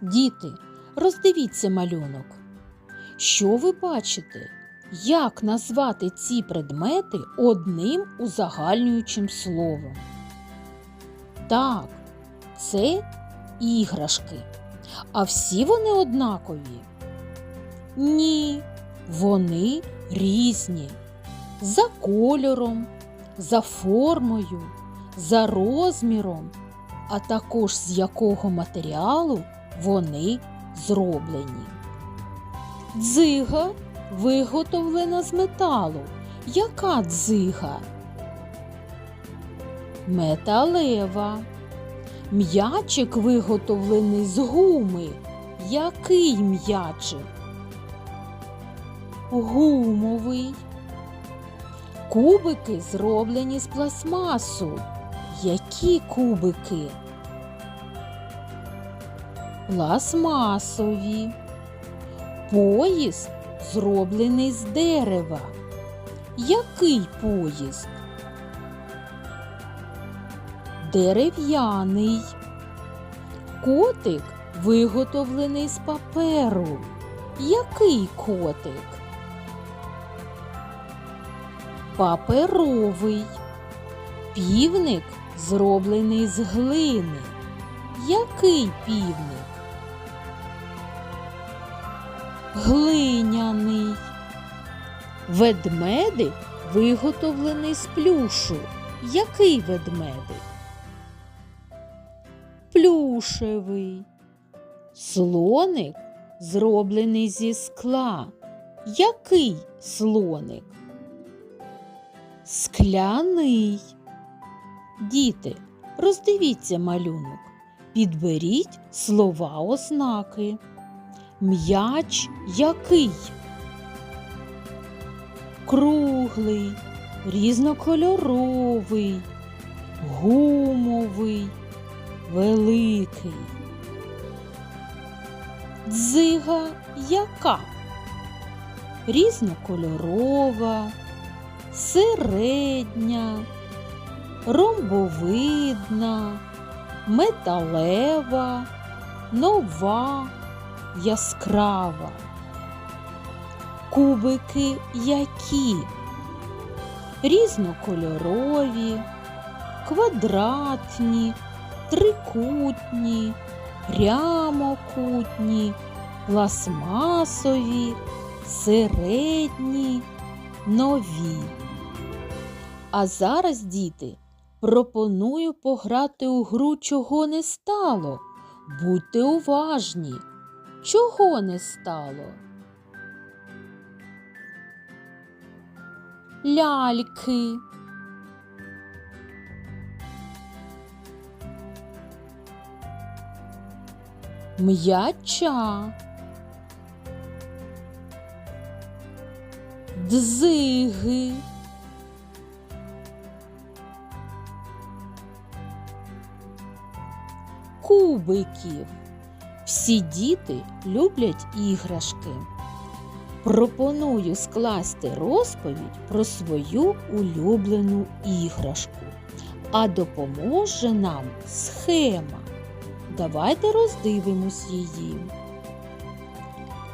Діти, роздивіться малюнок. Що ви бачите? Як назвати ці предмети одним узагальнюючим словом? Так, це іграшки. А всі вони однакові? Ні, вони різні. За кольором, за формою, за розміром, а також з якого матеріалу вони зроблені. Дзига виготовлена з металу. Яка дзига? Металева. М'ячик виготовлений з гуми. Який м'ячик? Гумовий. Кубики зроблені з пластмасу. Які кубики? Пластмасові. Поїзд зроблений з дерева. Який поїзд? Дерев'яний. Котик виготовлений з паперу. Який котик? Паперовий. Півник зроблений з глини. Який півник? Глиняний. Ведмедик виготовлений з плюшу. Який ведмедик? Плюшевий. Слоник зроблений зі скла. Який слоник? Скляний. Діти, роздивіться малюнок. Підберіть слова ознаки. М'яч який? Круглий, різнокольоровий, гумовий, великий. Дзига яка? Різнокольорова, середня, ромбовидна, металева, нова, яскрава. Кубики які? Різнокольорові, квадратні, трикутні, прямокутні, пластмасові, середні, нові. А зараз, діти, пропоную пограти у гру чого не стало. Будьте уважні. Чого не стало? Ляльки. М'яча. Дзиги. Кубиків. Всі діти люблять іграшки. Пропоную скласти розповідь про свою улюблену іграшку. А допоможе нам схема. Давайте роздивимось її.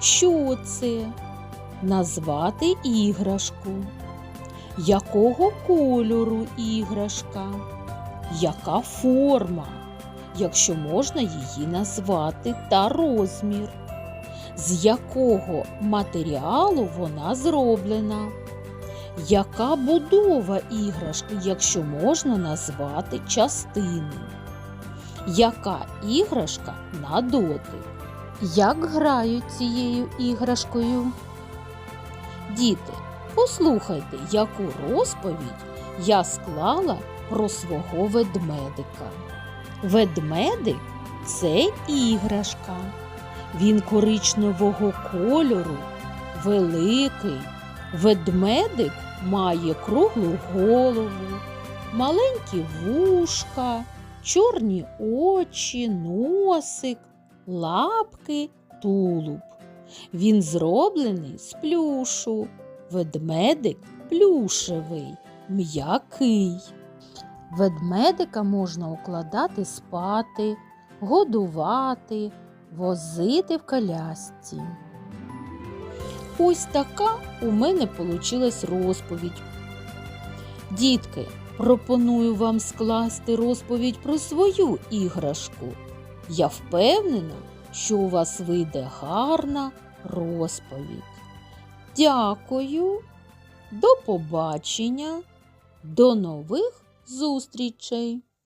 Що це? Назвати іграшку. Якого кольору іграшка? Яка форма? Якщо можна її назвати та розмір з якого матеріалу вона зроблена, яка будова іграшки, якщо можна назвати частини, яка іграшка на дотик, як грають цією іграшкою. Діти, послухайте, яку розповідь я склала про свого ведмедика. Ведмедик це іграшка. Він коричневого кольору, великий. Ведмедик має круглу голову, маленькі вушка, чорні очі, носик, лапки, тулуб. Він зроблений з плюшу. Ведмедик плюшевий, м'який. Ведмедика можна укладати спати, годувати, возити в колясці. Ось така у мене получилась розповідь. Дітки, пропоную вам скласти розповідь про свою іграшку. Я впевнена, що у вас вийде гарна розповідь. Дякую, до побачення, до нових зустрічей!